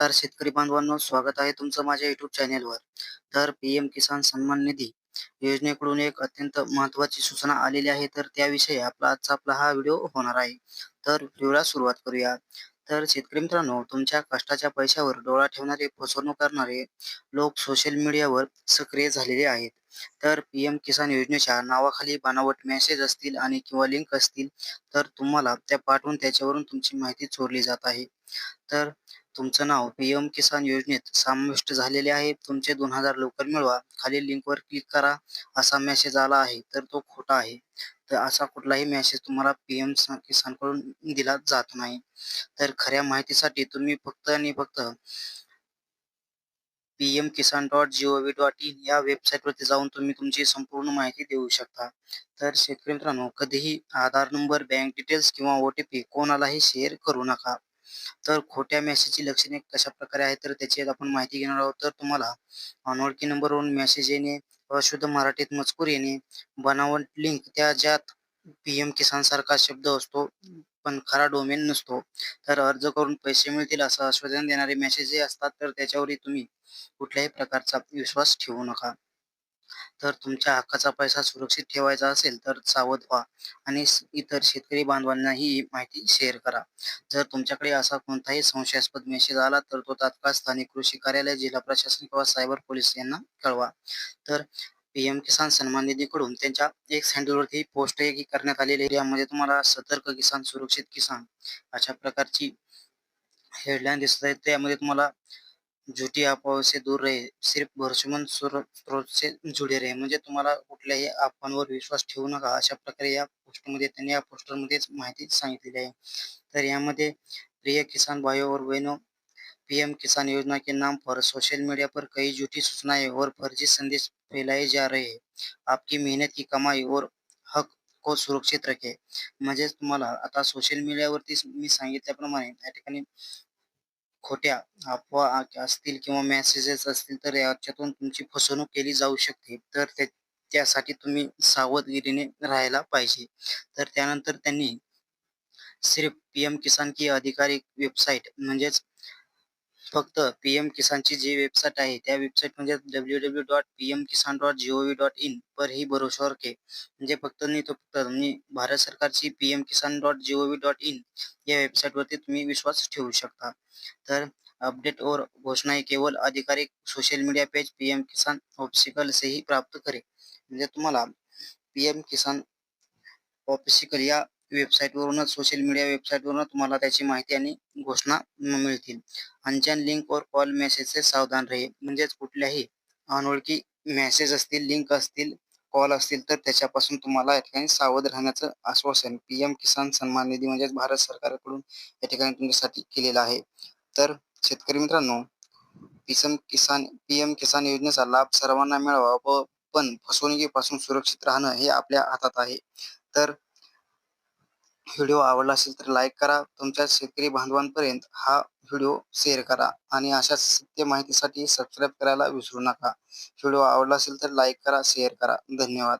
तर शेतकरी बांधवांनो स्वागत आहे तुमचं माझ्या युट्यूब चॅनेलवर तर पीएम किसान सन्मान निधी योजनेकडून एक अत्यंत महत्वाची सूचना आलेली आहे तर त्याविषयी आपला आजचा आपला हा व्हिडिओ होणार आहे. तर व्हिडिओला सुरुवात करूया. तर शेतकरी मित्रांनो तुमच्या कष्टाच्या पैशावर डोळा ठेवणारे फसवणूक करणारे लोक सोशल मीडियावर सक्रिय झालेले आहेत. तर पी एम किसान योजनेच्या नावाखाली बनावट मेसेज असतील आणि किंवा लिंक असतील तर तुम्हाला त्या पाठवून त्याच्यावरून तुमची माहिती चोरली जात आहे. तर तुमचं नाव पीएम किसान योजनेत समाविष्ट झालेले आहे. तुमचे दोन हजार लवकर मिळवा. खालील लिंकवर क्लिक करा. असा मेसेज आला आहे तर तो खोटा आहे. तर असा कुठलाही मेसेज तुम्हाला पीएम एम किसानकडून दिला जात नाही. तर खऱ्या माहितीसाठी तुम्ही फक्त आणि फक्त PM Kisan dot GOV dot in या वेबसाईटवरती जाऊन तुम्ही तुमची संपूर्ण माहिती देऊ शकता. तर शेतकरी मित्रांनो कधीही आधार नंबर बँक डिटेल्स किंवा ओ टी पी कोणालाही शेअर करू नका. तर खोट्या मेसेजची लक्षणे कशा प्रकारे आहेत तर त्याची आपण माहिती घेणार आहोत. तर तुम्हाला अनोळखी नंबरवरून मेसेज येणे अशुद्ध मराठीत मजकूर येणे बनावट लिंक त्या ज्यात पीएम किसान सारखा शब्द असतो पण खरा डोमेन नसतो. तर अर्ज करून पैसे मिळतील असं आश्वासन देणारे मेसेज असतात तर त्याच्यावरही तुम्ही कुठल्याही प्रकारचा विश्वास ठेवू नका. तर तुमच्या हक्काचा पैसा सुरक्षित ठेवायचा असेल तर सावध व्हा आणि इतर शेतकरी बांधवांनाही ही माहिती शेअर करा. जर तुमच्याकडे असा कोणताही संशयास्पद मेसेज आला तर तो तात्काळ स्थानिक कृषी कार्यालय जिल्हा प्रशासन किंवा सायबर पोलीस यांना कळवा. तर पीएम किसान सन्मान निधीकडून त्यांच्या एक हँडलवरती पोस्ट ही करण्यात आलेली आहे. यामध्ये तुम्हाला सतर्क किसान सुरक्षित किसान अशा प्रकारची हेडलाईन दिसत आहे त्यामध्ये तुम्हाला झुटी अफवाओं से दूर रहे सिर्फ भरोसेमंद स्रोत से जुडे रहे. म्हणजे तुम्हाला कुठल्याही अफवांवर विश्वास ठेवू नका अशा प्रकारे या पोस्टमध्ये त्यांनी या पोस्टरमध्येच माहिती सांगितलेली आहे. तर यामध्ये प्रिय किसान भाई और बहनों पीएम किसान योजना के नाम पर सोशल मीडिया पर कई झूठी सूचनाएं और फर्जी संदेश फैलाए जा रहे हैं। आपकी मेहनत की कमाई और हक को सुरक्षित रखे। म्हणजेच तुम्हाला आता सोशल मीडियावरती मी सांगितल्याप्रमाणे या ठिकाणी खोट्या अफवा असतील किंवा मेसेजेस असतील तर याच्यातून तुमची फसवणूक केली जाऊ शकते. तर त्यासाठी तुम्ही सावधगिरीने राहायला पाहिजे. तर त्यानंतर त्यांनी सिर्फ पीएम किसान की अधिकारिक वेबसाईट म्हणजेच फक्त पीएम किसानची जी वेबसाईट आहे त्या वेबसाईट म्हणजे W W dot P M Kisan dot G O V dot in पर ही भरोशावर के. म्हणजे फक्त नाही तो फक्त तुम्ही भारत सरकारची P M Kisan dot G O V dot in या वेबसाईटवरती तुम्ही विश्वास ठेवू शकता. तर अपडेट और घोषणाएं केवळ अधिकारिक social media page P M Kisan official से ही प्राप्त करे. म्हणजे तुम्हाला पी एम किसान ऑफिशियल या वेबसाईटवरूनच सोशल मीडिया वेबसाईटवरून तुम्हाला त्याची माहिती आणि घोषणा मिळतील. अनजान लिंक वर कॉल मेसेजचे सावधान रहे. म्हणजेच कुठल्याही अनोळखी मेसेज असतील लिंक असतील कॉल असतील तर त्याच्यापासून तुम्हाला या ठिकाणी सावध राहण्याचं आश्वासन पीएम किसान सन्मान निधी म्हणजेच भारत सरकारकडून या ठिकाणी तुमच्यासाठी केलेलं आहे. तर शेतकरी मित्रांनो पीएम किसान पीएम किसान योजनेचा लाभ सर्वांना मिळावा व पण फसवणुकीपासून सुरक्षित राहणं हे आपल्या हातात आहे. तर व्हिडिओ आवडला असेल तर लाईक करा. तुमच्या शेतकरी बांधवांपर्यंत हा व्हिडिओ शेअर करा आणि अशा सत्य माहितीसाठी सबस्क्राईब करायला विसरू नका. व्हिडिओ आवडला असेल तर लाईक करा शेअर करा. धन्यवाद.